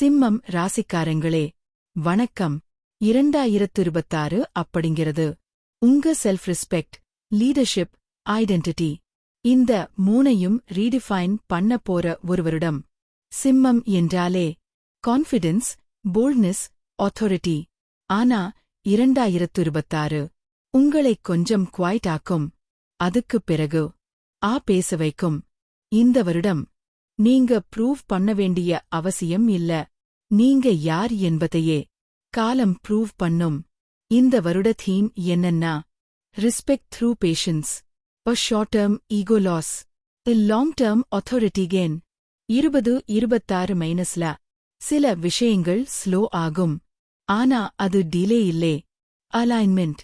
சிம்மம் ராசிக்காரங்களே வணக்கம். இரண்டாயிரத்து இருபத்தாறு அப்படிங்கிறது. உங்க செல்ஃப் ரெஸ்பெக்ட் லீடர்ஷிப் ஐடென்டிட்டி இந்த மூனையும் ரீடிஃபைன் பண்ண போற ஒருவரிடம் சிம்மம் என்றாலே கான்ஃபிடென்ஸ் போல்ட்னஸ் அத்தாரிட்டி ஆனா இரண்டாயிரத்து இருபத்தாறு உங்களை கொஞ்சம் குவாய்ட் ஆக்கும். அதுக்குப் பிறகு ஆ பேச வைக்கும். இந்த வருடம் நீங்க ப்ரூவ் பண்ண வேண்டிய அவசியம் இல்ல. நீங்க யார் என்பதையே காலம் ப்ரூவ் பண்ணும். இந்த வருட தீம் என்னன்னா respect through patience a short term ego loss a long term authority can இருபது இருபத்தாறு மைனஸ்ல சில விஷயங்கள் ஸ்லோ ஆகும். ஆனா அது டிலே இல்லே. அலைன்மெண்ட்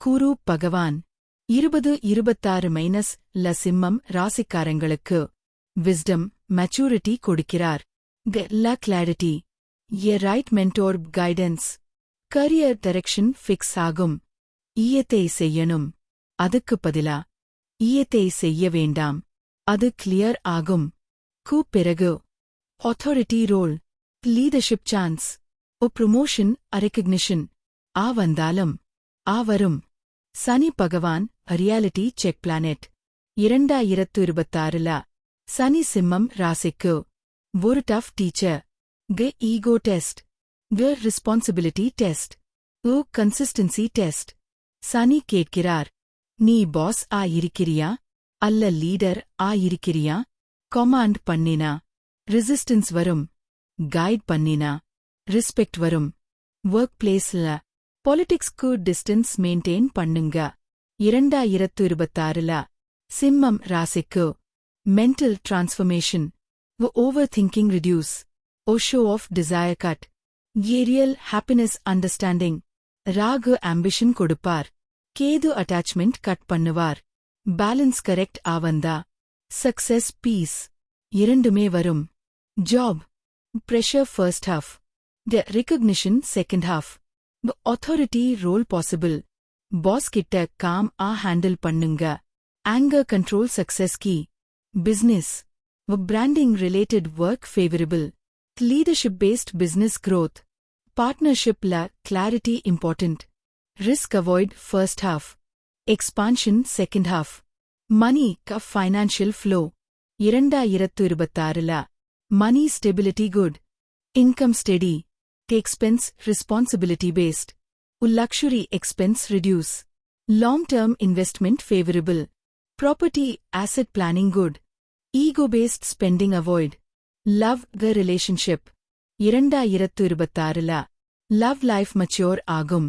குரு பகவான். இருபது இருபத்தாறு மைனஸ் ல சிம்மம் ராசிக்காரங்களுக்கு. விஸ்டம் மெச்சூரிட்டி கொடுக்கிறார். க clarity a right mentor guidance career direction fix ஆகும். ஈயத்தை செய்யணும். அதுக்கு பதிலா ஈயத்தை செய்ய வேண்டாம். அது கிளியர் ஆகும். கூ பிறகு authority ரோல் லீடர்ஷிப் சான்ஸ் ஒ ப்ரொமோஷன் அ ஆ வந்தாலும் ஆ வரும். சனி பகவான் ரியாலிட்டி செக் பிளானெட் இரண்டாயிரத்து இருபத்தாறுல சனி சிம்மம் ராசிக்கு. ஒரு டஃப் டீச்சர் க ஈகோ டெஸ்ட் க ரெஸ்பான்சிபிலிட்டி டெஸ்ட் ஓ கன்சிஸ்டன்சி டெஸ்ட் சனி கேட்கிறார். நீ பாஸ் ஆ இருக்கிறியா அல்ல லீடர் ஆ இருக்கிறியா கொமாண்ட் பண்ணினா. ரெசிஸ்டன்ஸ் வரும். கைட் பண்ணினா. ரெஸ்பெக்ட் வரும். ஒர்க் பிளேஸ்ல பொலிட்டிக்ஸ்க்கு டிஸ்டன்ஸ் மெயின்டைன் பண்ணுங்க. இரண்டாயிரத்து இருபத்தாறுல. சிம்மம் ராசிக்கு. mental transformation over thinking reduce O show of desire cut Ariel happiness understanding Rahu ambition கொடுப்பார் கேது அட்டாச்மெண்ட் கட் பண்ணுவார் பேலன்ஸ் கரெக்ட் ஆவந்தா சக்சஸ் பீஸ் இரண்டுமே வரும் job pressure first half the recognition second half the authority role possible boss கிட்ட com ஆ handle பண்ணுங்க anchor control success key business branding related work favourable leadership based business growth பார்ட்னர்ஷிப்ல clarity important risk avoid first half expansion second half money க financial flow இரண்டாயிரத்து இருபத்தாறுல money stability good income steady expense responsibility based luxury expense reduce long term investment favorable property asset planning good ego based spending avoid love the relationship இரண்டாயிரத்து இருபத்தாறுல love life மச்சோர் ஆகும்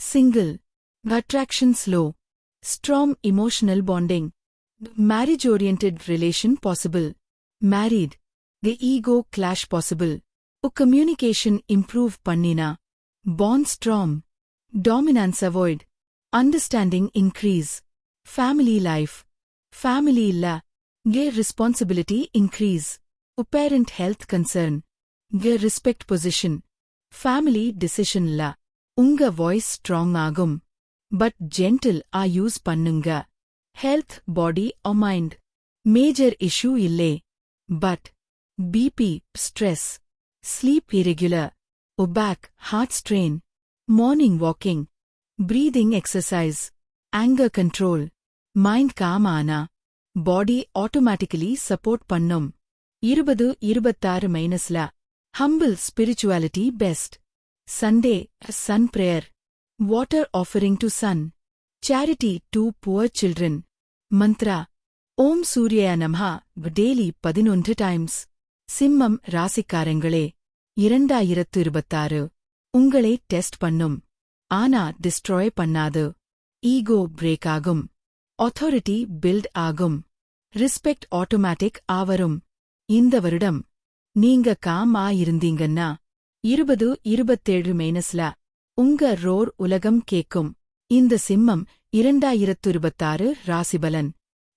single attraction slow strong emotional bonding marriage oriented relation possible married the ego clash possible உ communication improve பண்ணினா bond strong dominance avoid understanding increase family life Family illa ge responsibility increase parent health concern ge respect position family decision la unga voice strong agum but gentle ஆ use பண்ணுங்க health body or mind major issue ille but bp stress sleep irregular or back heart strain morning walking, breathing exercise, anger mind calm ஆனா body automatically support பண்ணும். இருபது இருபத்தாறு மைனஸ்ல humble spirituality best Sunday sun prayer water offering to sun charity to poor children mantra ஓம் சூரிய நமஹா daily பதினொன்று times சிம்மம் ராசிக்காரங்களே இரண்டாயிரத்து இருபத்தாறு. உங்களை டெஸ்ட் பண்ணும். ஆனா டிஸ்ட்ராய் பண்ணாது. ஈகோ பிரேக் ஆகும். அத்தாரிட்டி பில்ட் ஆகும். ரெஸ்பெக்ட் ஆட்டோமேட்டிக் ஆவரும். இந்த வருடம் நீங்க காம் ஆ இருந்தீங்கன்னா இருபது இருபத்தேழு மைனஸ்ல உங்க ரோர் உலகம் கேக்கும். இந்த சிம்மம் இரண்டாயிரத்து இருபத்தாறு ராசிபலன்.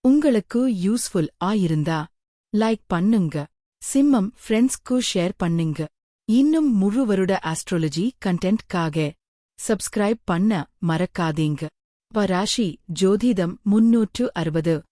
உங்களுக்கு யூஸ்ஃபுல் ஆயிருந்தா லைக் பண்ணுங்க. சிம்மம் ஃப்ரெண்ட்ஸ்க்கு ஷேர் பண்ணுங்க. இன்னும் முழு வருட ஆஸ்ட்ரோலஜி கண்டென்ட்காக சப்ஸ்கிரைப் பண்ண மறக்காதீங்க. பராஷி ஜோதிடம் முன்னூற்று அறுபது.